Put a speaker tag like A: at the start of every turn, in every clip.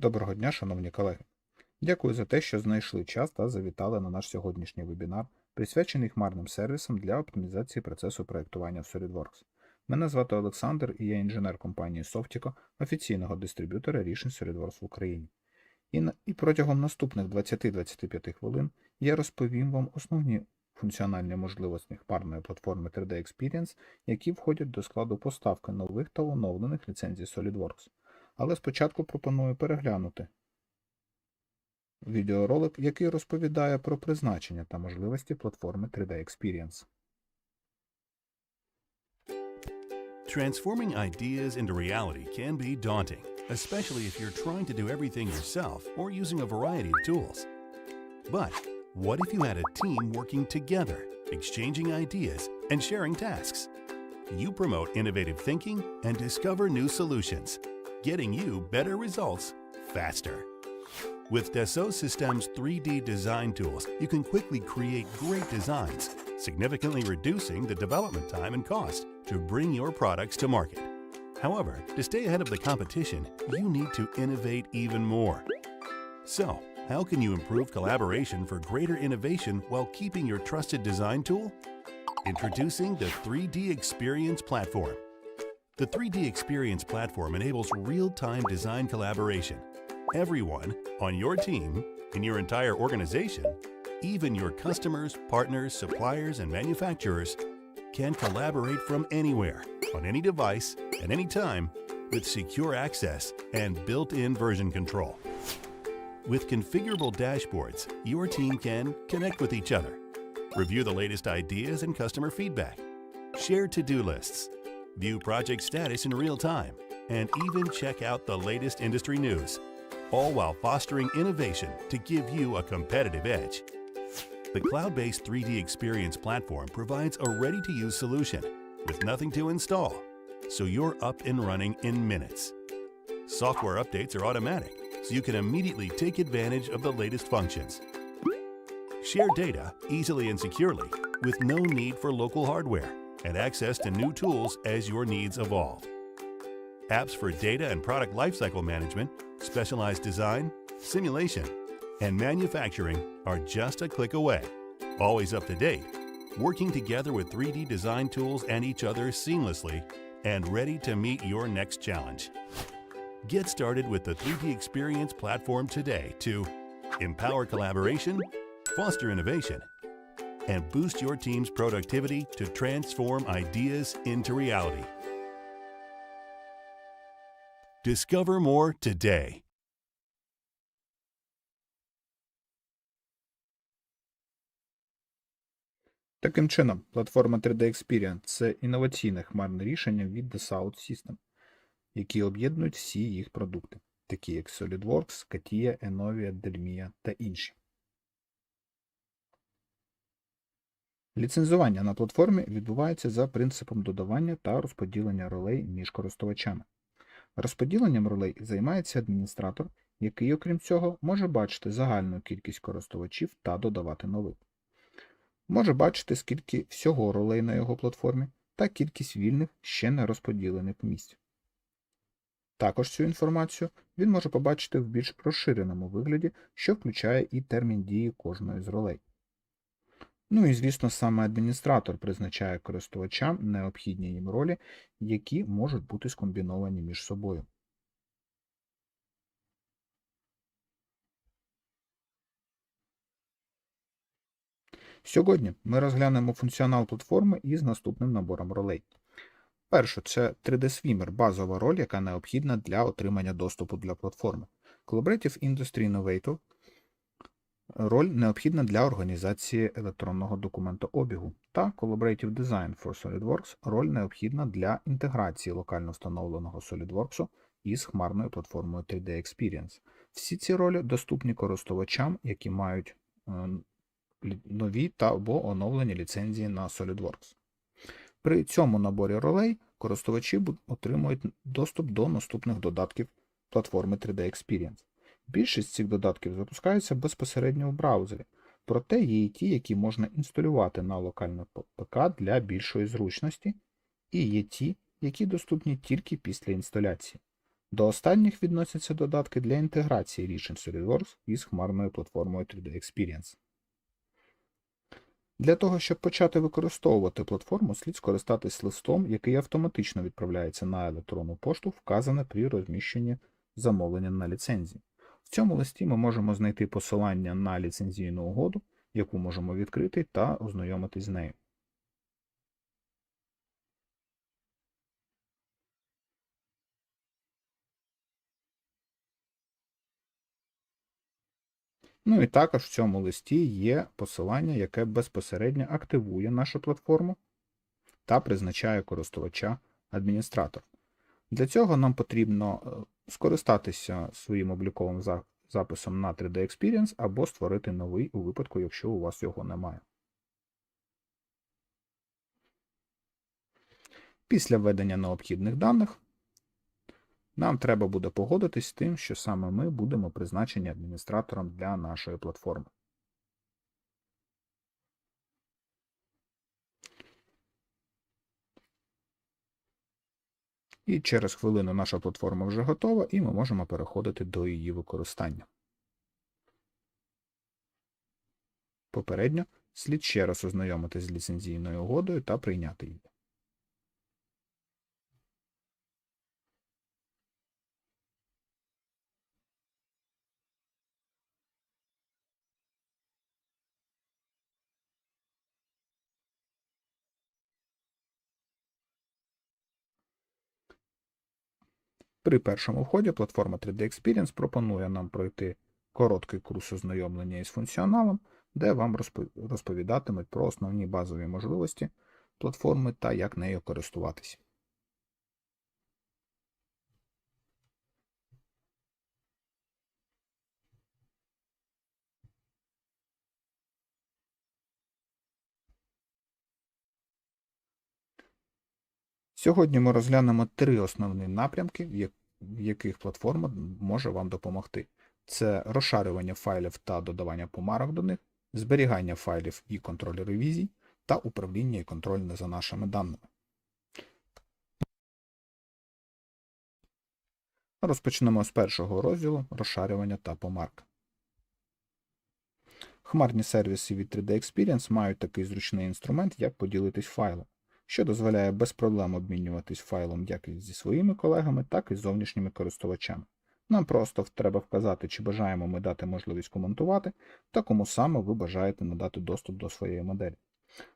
A: Доброго дня, шановні колеги. Дякую за те, що знайшли час та завітали на наш сьогоднішній вебінар, присвячений хмарним сервісам для оптимізації процесу проєктування в SolidWorks. Мене звати Олександр і я інженер компанії Softico, офіційного дистриб'ютора рішень SolidWorks в Україні. І, і протягом наступних 20-25 хвилин я розповім вам основні функціональні можливості хмарної платформи 3D Experience, які входять до складу поставки нових та оновлених ліцензій SolidWorks. Але спочатку пропоную переглянути відеоролик, який розповідає про призначення та можливості платформи 3D Experience.
B: Transforming ideas into reality can be daunting, especially if you're trying to do everything yourself or using a variety of tools. But what if you had a team working together, exchanging ideas, and sharing tasks? You promote innovative thinking and discover new solutions, getting you better results faster. With Dassault Systèmes 3D design tools, you can quickly create great designs, significantly reducing the development time and cost to bring your products to market. However, to stay ahead of the competition, you need to innovate even more. So, how can you improve collaboration for greater innovation while keeping your trusted design tool? Introducing the 3D Experience Platform. The 3D Experience Platform enables real time design collaboration. Everyone on your team, in your entire organization, even your customers, partners, suppliers, and manufacturers can collaborate from anywhere, on any device, at any time, with secure access and built in version control. With configurable dashboards, your team can connect with each other, review the latest ideas and customer feedback, share to do lists, view project status in real time, and even check out the latest industry news, all while fostering innovation to give you a competitive edge. The cloud based 3D Experience platform provides a ready to use solution with nothing to install, so you're up and running in minutes. Software updates are automatic, so you can immediately take advantage of the latest functions. Share data easily and securely with no need for local hardware and access to new tools as your needs evolve. Apps for data and product lifecycle management, specialized design, simulation, and manufacturing are just a click away. Always up to date, working together with 3D design tools and each other seamlessly, and ready to meet your next challenge. Get started with the 3D Experience platform today to empower collaboration, foster innovation, and boost your team's productivity to transform ideas into reality. Discover more today.
A: Таким чином, платформа 3D Experience – це інноваційне хмарне рішення від Dassault System, які об'єднують всі їх продукти, такі як SolidWorks, CATIA, Enovia, Delmia та інші. Ліцензування на платформі відбувається за принципом додавання та розподілення ролей між користувачами. Розподіленням ролей займається адміністратор, який, окрім цього, може бачити загальну кількість користувачів та додавати нових. Може бачити, скільки всього ролей на його платформі та кількість вільних ще не розподілених місць. Також цю інформацію він може побачити в більш розширеному вигляді, що включає і термін дії кожної з ролей. Ну і звісно, саме адміністратор призначає користувачам необхідні їм ролі, які можуть бути скомбіновані між собою. Сьогодні ми розглянемо функціонал платформи із наступним набором ролей. Перше, це 3D Swimmer – базова роль, яка необхідна для отримання доступу для платформи. Collaborative Industry Innovator – роль необхідна для організації електронного документообігу. Та Collaborative Design for SolidWorks – роль необхідна для інтеграції локально встановленого SolidWorks із хмарною платформою 3D Experience. Всі ці ролі доступні користувачам, які мають е, нові та або оновлені ліцензії на SolidWorks. При цьому наборі ролей користувачі отримують доступ до наступних додатків платформи 3D Experience. Більшість цих додатків запускаються безпосередньо в браузері, проте є і ті, які можна інсталювати на локальне п- ПК для більшої зручності, і є ті, які доступні тільки після інсталяції. До останніх відносяться додатки для інтеграції рішень SolidWorks із хмарною платформою 3D Experience. Для того, щоб почати використовувати платформу, слід скористатись листом, який автоматично відправляється на електронну пошту, вказане при розміщенні замовлення на ліцензії. В цьому листі ми можемо знайти посилання на ліцензійну угоду, яку можемо відкрити та ознайомитись з нею. Ну і також в цьому листі є посилання, яке безпосередньо активує нашу платформу та призначає користувача адміністратор. Для цього нам потрібно е, скористатися своїм обліковим записом на 3D Experience або створити новий у випадку, якщо у вас його немає. Після введення необхідних даних нам треба буде погодитись з тим, що саме ми будемо призначені адміністратором для нашої платформи. І через хвилину наша платформа вже готова, і ми можемо переходити до її використання. Попередньо слід ще раз ознайомитись з ліцензійною угодою та прийняти її. При першому вході платформа 3D Experience пропонує нам пройти короткий курс ознайомлення із функціоналом, де вам розповідатимуть про основні базові можливості платформи та як нею користуватись. Сьогодні ми розглянемо три основні напрямки, в яких платформа може вам допомогти. Це розшарювання файлів та додавання помарок до них, зберігання файлів і контроль ревізій, та управління і контроль за нашими даними. Розпочнемо з першого розділу розшарювання та помарка. Хмарні сервіси від 3D Experience мають такий зручний інструмент, як поділитись файлом що дозволяє без проблем обмінюватись файлом як і зі своїми колегами, так і з зовнішніми користувачами. Нам просто треба вказати, чи бажаємо ми дати можливість коментувати, та кому саме ви бажаєте надати доступ до своєї моделі.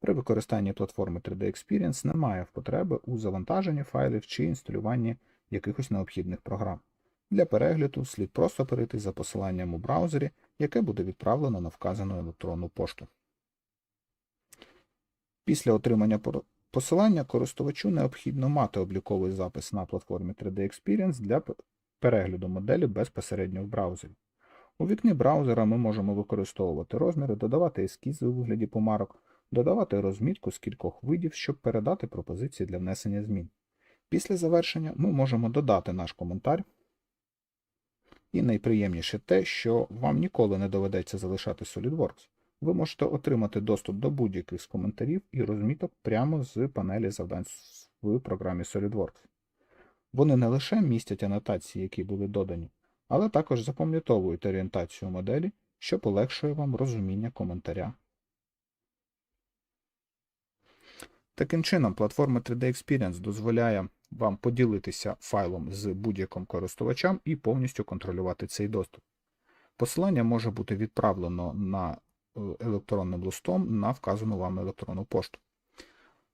A: При використанні платформи 3D Experience немає потреби у завантаженні файлів чи інсталюванні якихось необхідних програм. Для перегляду слід просто перейти за посиланням у браузері, яке буде відправлено на вказану електронну пошту. Після отримання посилання користувачу необхідно мати обліковий запис на платформі 3D Experience для перегляду моделі безпосередньо в браузері. У вікні браузера ми можемо використовувати розміри, додавати ескізи у вигляді помарок, додавати розмітку з кількох видів, щоб передати пропозиції для внесення змін. Після завершення ми можемо додати наш коментар. І найприємніше те, що вам ніколи не доведеться залишати SolidWorks. Ви можете отримати доступ до будь-яких з коментарів і розміток прямо з панелі завдань в програмі SolidWorks. Вони не лише містять анотації, які були додані, але також запам'ятовують орієнтацію моделі, що полегшує вам розуміння коментаря. Таким чином, платформа 3D Experience дозволяє вам поділитися файлом з будь-яким користувачем і повністю контролювати цей доступ. Посилання може бути відправлено на електронним листом на вказану вам електронну пошту.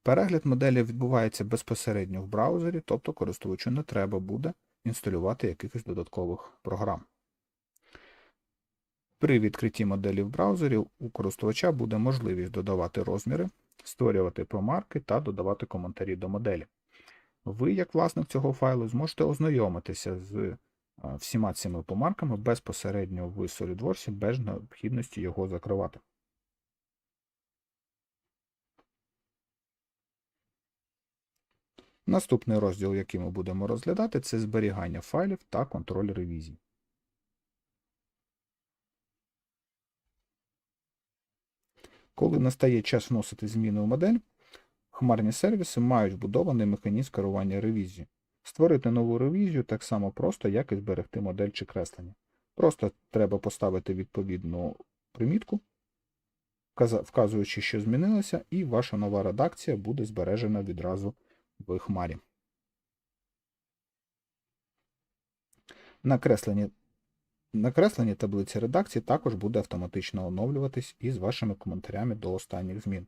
A: Перегляд моделі відбувається безпосередньо в браузері, тобто користувачу не треба буде інсталювати якихось додаткових програм. При відкритті моделі в браузері у користувача буде можливість додавати розміри, створювати промарки та додавати коментарі до моделі. Ви, як власник цього файлу, зможете ознайомитися з всіма цими помарками безпосередньо в SolidWorks без необхідності його закривати. Наступний розділ, який ми будемо розглядати, це зберігання файлів та контроль ревізій. Коли настає час вносити зміни у модель, хмарні сервіси мають вбудований механізм керування ревізією. Створити нову ревізію так само просто, як і зберегти модель чи креслення. Просто треба поставити відповідну примітку, вказуючи, що змінилося, і ваша нова редакція буде збережена відразу в хмарі. Накреслені, накреслені таблиці редакції також буде автоматично оновлюватись із вашими коментарями до останніх змін.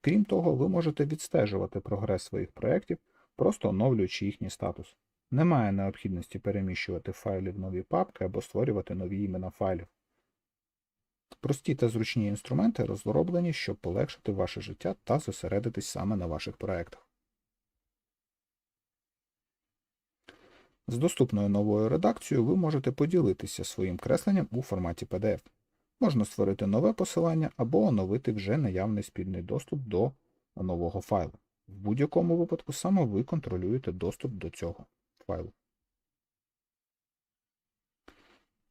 A: Крім того, ви можете відстежувати прогрес своїх проєктів, просто оновлюючи їхній статус. Немає необхідності переміщувати файли в нові папки або створювати нові імена файлів. Прості та зручні інструменти розроблені, щоб полегшити ваше життя та зосередитись саме на ваших проєктах. З доступною новою редакцією ви можете поділитися своїм кресленням у форматі PDF. Можна створити нове посилання або оновити вже наявний спільний доступ до нового файлу. В будь-якому випадку саме ви контролюєте доступ до цього файлу.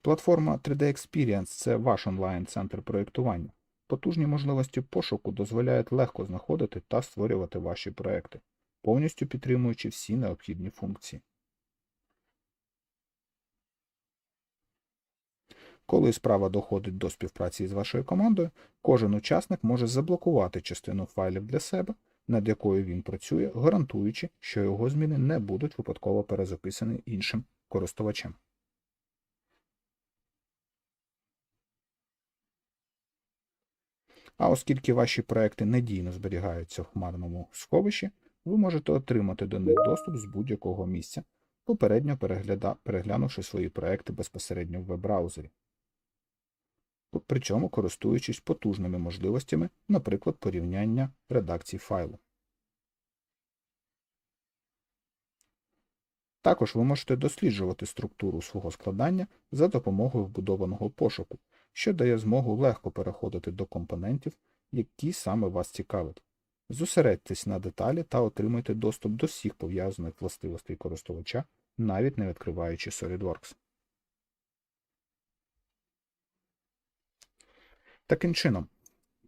A: Платформа 3D Experience це ваш онлайн-центр проєктування. Потужні можливості пошуку дозволяють легко знаходити та створювати ваші проекти, повністю підтримуючи всі необхідні функції. Коли справа доходить до співпраці з вашою командою, кожен учасник може заблокувати частину файлів для себе, над якою він працює, гарантуючи, що його зміни не будуть випадково перезаписані іншим користувачем. А оскільки ваші проекти надійно зберігаються в хмарному сховищі, ви можете отримати до них доступ з будь-якого місця, попередньо переглянувши свої проекти безпосередньо в веб-браузері. При цьому користуючись потужними можливостями, наприклад, порівняння редакцій файлу. Також ви можете досліджувати структуру свого складання за допомогою вбудованого пошуку, що дає змогу легко переходити до компонентів, які саме вас цікавить. Зосередьтесь на деталі та отримайте доступ до всіх пов'язаних властивостей користувача, навіть не відкриваючи SolidWorks. Таким чином,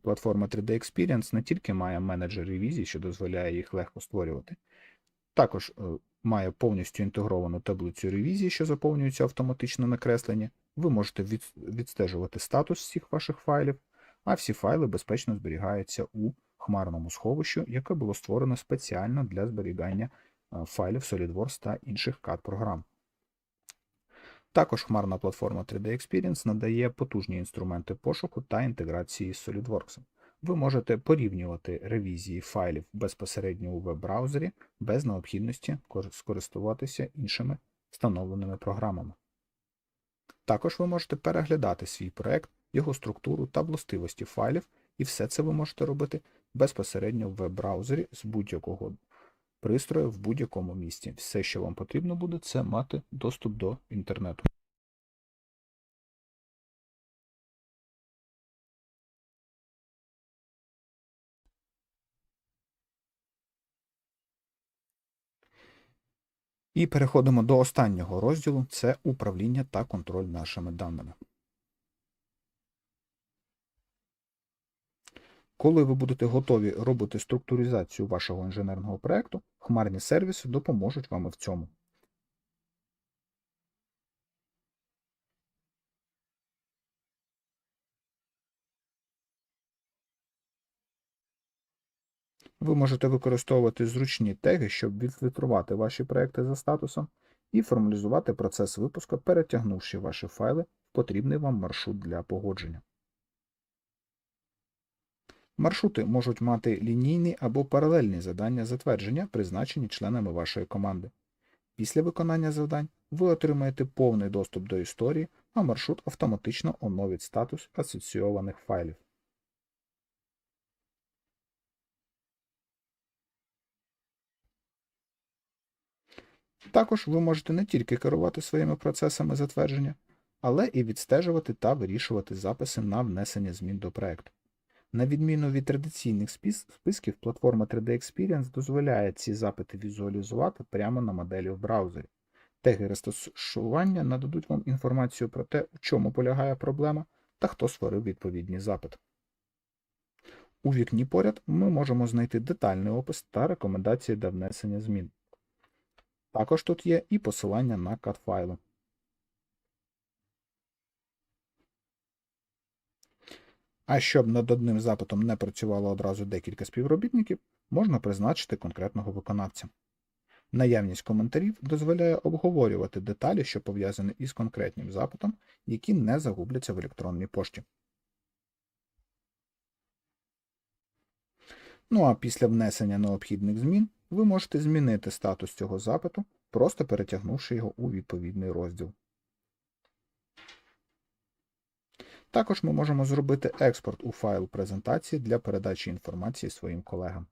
A: платформа 3D Experience не тільки має менеджер ревізій, що дозволяє їх легко створювати, також е, має повністю інтегровану таблицю ревізії, що заповнюється автоматично на кресленні. Ви можете відстежувати статус всіх ваших файлів, а всі файли безпечно зберігаються у хмарному сховищу, яке було створено спеціально для зберігання е, файлів SolidWorks та інших CAD-програм. Також хмарна платформа 3D Experience надає потужні інструменти пошуку та інтеграції з SolidWorks. Ви можете порівнювати ревізії файлів безпосередньо у веб-браузері без необхідності скористуватися іншими встановленими програмами. Також ви можете переглядати свій проект, його структуру та властивості файлів, і все це ви можете робити безпосередньо в веб-браузері з будь-якого пристрою в будь-якому місці. Все, що вам потрібно буде, це мати доступ до інтернету. І переходимо до останнього розділу це управління та контроль нашими даними. Коли ви будете готові робити структуризацію вашого інженерного проекту, хмарні сервіси допоможуть вам в цьому. Ви можете використовувати зручні теги, щоб відфільтрувати ваші проекти за статусом і формалізувати процес випуску, перетягнувши ваші файли в потрібний вам маршрут для погодження. Маршрути можуть мати лінійні або паралельні завдання затвердження, призначені членами вашої команди. Після виконання завдань ви отримаєте повний доступ до історії, а маршрут автоматично оновить статус асоційованих файлів. Також ви можете не тільки керувати своїми процесами затвердження, але і відстежувати та вирішувати записи на внесення змін до проекту. На відміну від традиційних списків, платформа 3D Experience дозволяє ці запити візуалізувати прямо на моделі в браузері. Теги розташування нададуть вам інформацію про те, у чому полягає проблема та хто створив відповідний запит. У вікні поряд ми можемо знайти детальний опис та рекомендації для внесення змін. Також тут є і посилання на CAD-файли. А щоб над одним запитом не працювало одразу декілька співробітників, можна призначити конкретного виконавця. Наявність коментарів дозволяє обговорювати деталі, що пов'язані із конкретним запитом, які не загубляться в електронній пошті. Ну а після внесення необхідних змін ви можете змінити статус цього запиту, просто перетягнувши його у відповідний розділ. Також ми можемо зробити експорт у файл презентації для передачі інформації своїм колегам.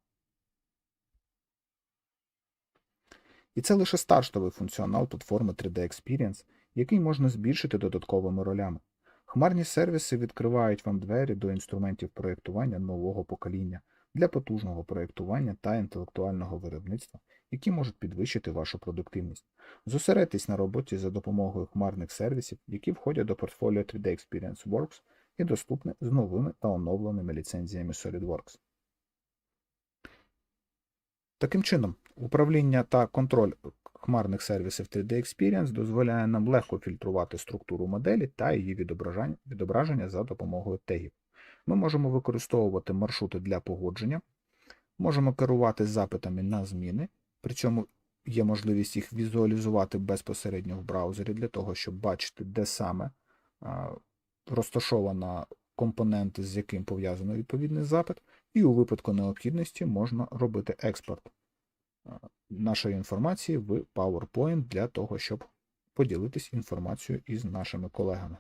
A: І це лише стартовий функціонал платформи 3D Experience, який можна збільшити додатковими ролями. Хмарні сервіси відкривають вам двері до інструментів проєктування нового покоління для потужного проєктування та інтелектуального виробництва, які можуть підвищити вашу продуктивність. Зосередьтесь на роботі за допомогою хмарних сервісів, які входять до портфоліо 3D Experience Works і доступні з новими та оновленими ліцензіями SolidWorks. Таким чином, управління та контроль хмарних сервісів 3D Experience дозволяє нам легко фільтрувати структуру моделі та її відображання, відображення за допомогою тегів. Ми можемо використовувати маршрути для погодження, можемо керувати запитами на зміни, при цьому є можливість їх візуалізувати безпосередньо в браузері для того, щоб бачити, де саме розташована компоненти, з яким пов'язано відповідний запит, і у випадку необхідності можна робити експорт нашої інформації в PowerPoint для того, щоб поділитись інформацією із нашими колегами.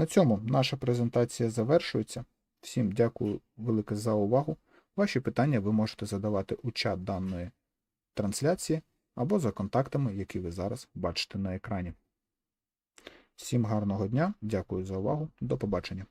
A: На цьому наша презентація завершується. Всім дякую велике за увагу. Ваші питання ви можете задавати у чат даної трансляції або за контактами, які ви зараз бачите на екрані. Всім гарного дня, дякую за увагу, до побачення.